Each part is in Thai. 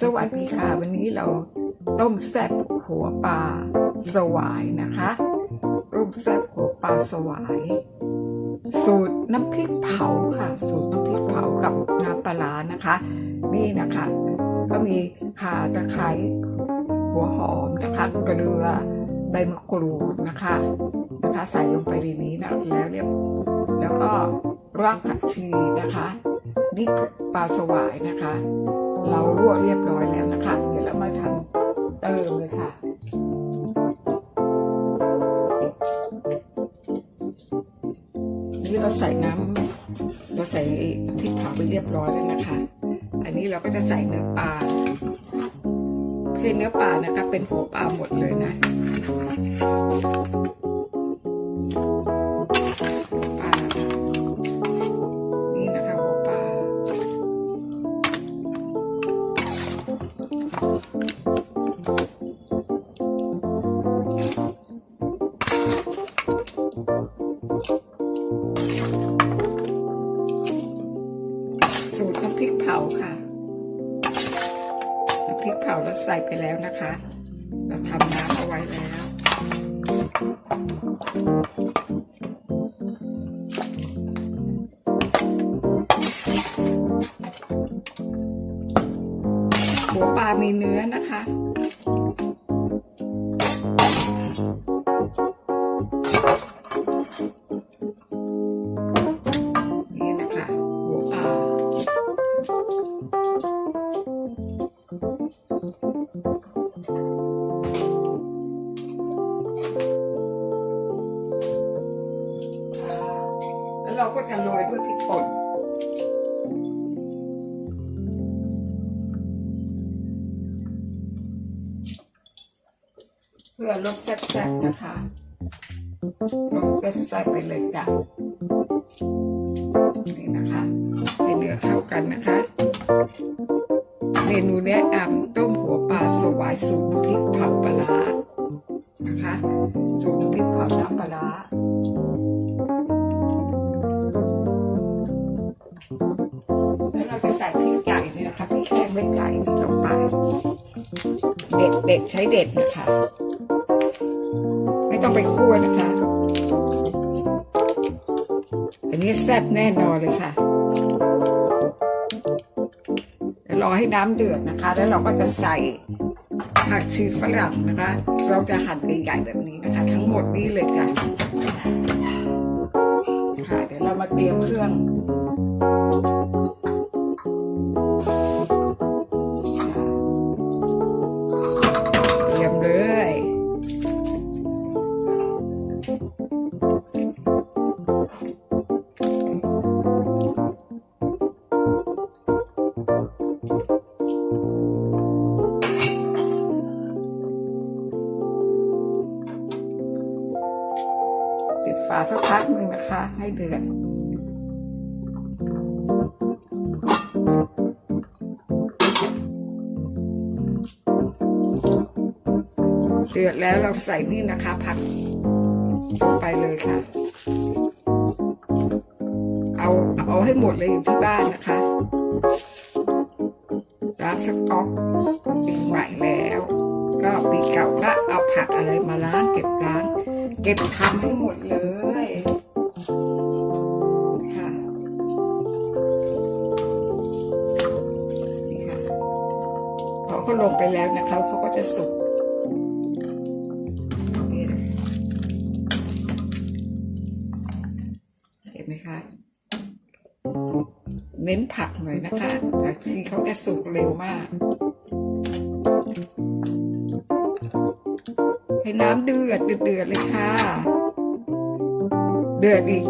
สวัสดีค่ะ วันนี้เราต้มแซ่บหัวปลาสวายนะคะ ต้มแซ่บหัวปลาสวาย สูตรน้ำพริกเผาค่ะ สูตรน้ำพริกเผากับน้ำปลาร้านะคะ นี่นะคะ ก็มีข่าตะไคร้หัวหอมนะคะเกลือใบมะกรูดนะคะนะคะ ใส่ลงไปในนี้นะแล้วเรียบแล้วก็รากผักชีนะคะ นี่ปลาสวายนะคะ เราลวกเรียบร้อยแล้วนะคะ เดี๋ยวเรามาทำเติมเลยค่ะนี่เราใส่น้ำเราใส่พริกเผาไปเรียบร้อยแล้วนะคะ อันนี้เราก็จะใส่เนื้อปลาเพื่อเนื้อปลานะคะ เป็นหัวปลาหมดเลยนะ ไว้แล้วหัวปลามีเนื้อนะคะ ก็จะโรยด้วยพริกป่นเพื่อลดแซ่บๆนะคะลดแซ่บๆไปเลยจ้ะนี่นะคะให้เนื้อเข้ากันนะคะเมนูแนะนำต้มหัวปลาสวายสูตรพริกเผาปลานะคะสูตรพริกเผาน้ำปลา นะคะพริกแห้งเม็ดไก่นี่ลงไป เด็ดเด็ดใช้เด็ดนะคะ ไม่ต้องไปคั่วนะคะ อันนี้แซ่บแน่นอนเลยค่ะเดี๋ยวรอให้น้ำเดือดนะคะ แล้วเราก็จะใส่ผักชีฝรั่งนะคะ เราจะหั่นใหญ่ๆแบบนี้นะคะ ทั้งหมดนี้เลยจ้ะค่ะเดี๋ยวเรามาเตรียมเครื่อง สักพักหนึ่งนะคะ ให้เดือดเดือดแล้วเราใส่นี่นะคะ ผักไปเลยค่ะ เอาเอาให้หมดเลยอยู่ที่บ้านนะคะล้างสต๊อกปีใหม่แล้ว ก็ปีเก่าก็เอาผักอะไรมาล้างเก็บล้าง เก็บทำให้หมดเลย เขาลงไปแล้วนะคะเขาก็จะสุกเห็นไหมคะเน้นผักหน่อยนะคะผักชีเขาจะสุกเร็วมากให้น้ำเดือดเดือดเลยค่ะ เดือดอีก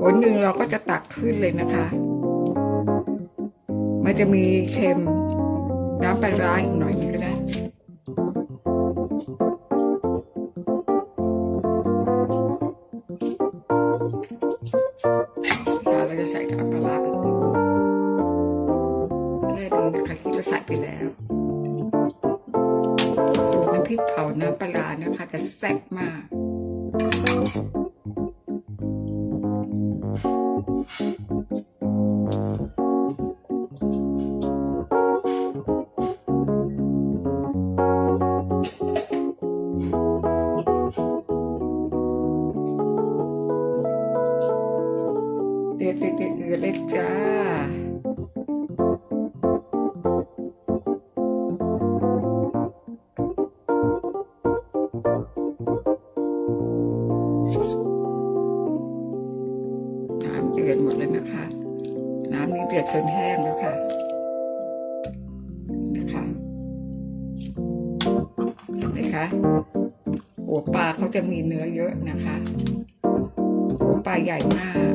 ผลหนึ่งเราก็จะตักขึ้นเลยนะคะ มันจะมีเค็ม น้ำปลาร้าอีกหน่อยนึงก็ได้เราจะใส่น้ำปลาร้าไปนิดนึงแค่นี้นะคะที่เราใส่ไปแล้วสูตรน้ำพริกเผาน้ำปลาร้านะคะจะแซ่บมาก เด็ดๆๆเลยจ้าน้ำเดือดหมดเลยนะคะ น้ำนี้เดือดจนแห้งแล้วค่ะ นะคะเห็นไหมคะ หัวปลาเขาจะมีเนื้อเยอะนะคะ หัวปลาใหญ่มาก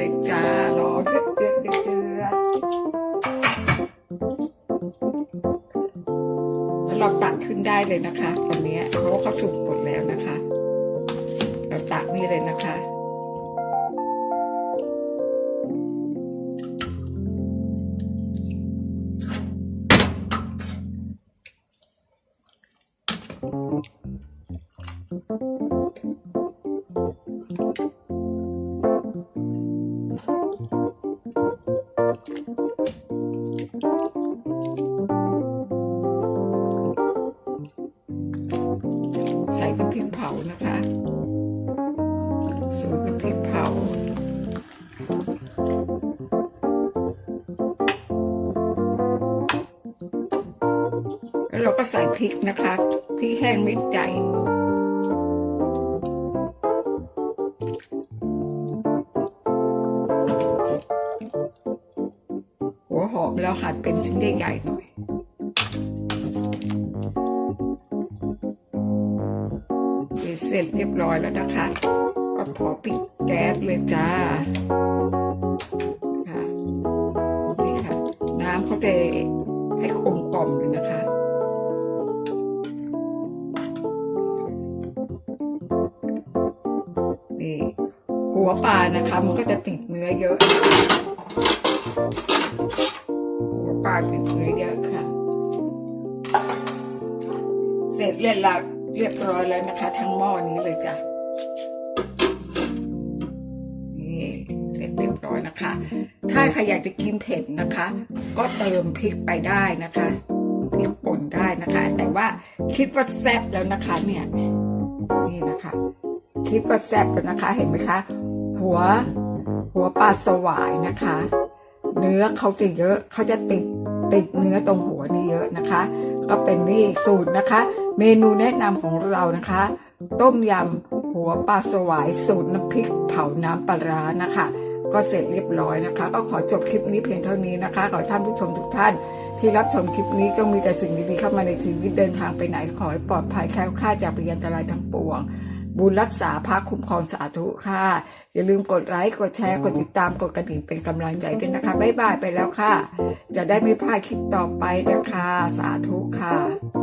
เดือดเลยจ้ารอเดือดเดือดเดือดเดือดแล้วเราตักขึ้นได้เลยนะคะตอนนี้เพราะว่าเขาสุกหมดแล้วนะคะ เราตักนี่เลยนะคะ แล้วเราก็ใส่พริกนะคะพริกแห้งไม่ใจ หัวหอมแล้วหั่นเป็นชิ้นใหญ่ๆหน่อยเสร็จเรียบร้อยแล้วนะคะ ก็พอปิดแก๊สเลยจ้าค่ะนี่ค่ะ น้ำเขาจะให้กลมกล่อมเลยนะคะ หัวปลานะคะ มันก็จะติดเนื้อเยอะ หัวปลาติดเนื้อเยอะค่ะ เสร็จเรียบร้อยเรียบร้อยแล้วนะคะ ทั้งหม้อนี้เลยจ้ะนี่เสร็จเรียบร้อยนะคะ ถ้าใครอยากจะกินเผ็ดนะคะ ก็เติมพริกไปได้นะคะพริกป่นได้นะคะ แต่ว่าคิดว่าแซ่บแล้วนะคะ เนี่ย นี่นะคะคิดว่าแซ่บแล้วนะคะ เห็นไหมคะ หัว หัวปลาสวายนะคะ เนื้อเขาจะเยอะเขาจะติดติดเนื้อตรงหัวนี่เยอะนะคะ ก็เป็นนี่สูตรนะคะ เมนูแนะนำของเรานะคะ ต้มยำหัวปลาสวายสูตรน้ำพริกเผาน้ำปลาร้านะคะก็เสร็จเรียบร้อยนะคะ ก็ขอจบคลิปนี้เพียงเท่านี้นะคะ ขอท่านผู้ชมทุกท่าน ที่รับชมคลิปนี้จงมีแต่สิ่งดีๆเข้ามาในชีวิตเดินทางไปไหนขอให้ปลอดภัยแคล้วคลาดจากพยันตรายทั้งปวง บุญรักษาพระคุ้มครองสาธุค่ะ อย่าลืมกดไลค์กดแชร์กดติดตามกดกระดิ่งเป็นกำลังใจด้วยนะคะบ๊ายบายไปแล้วค่ะ จะได้ไม่พลาดคลิปต่อไปนะคะ สาธุค่ะ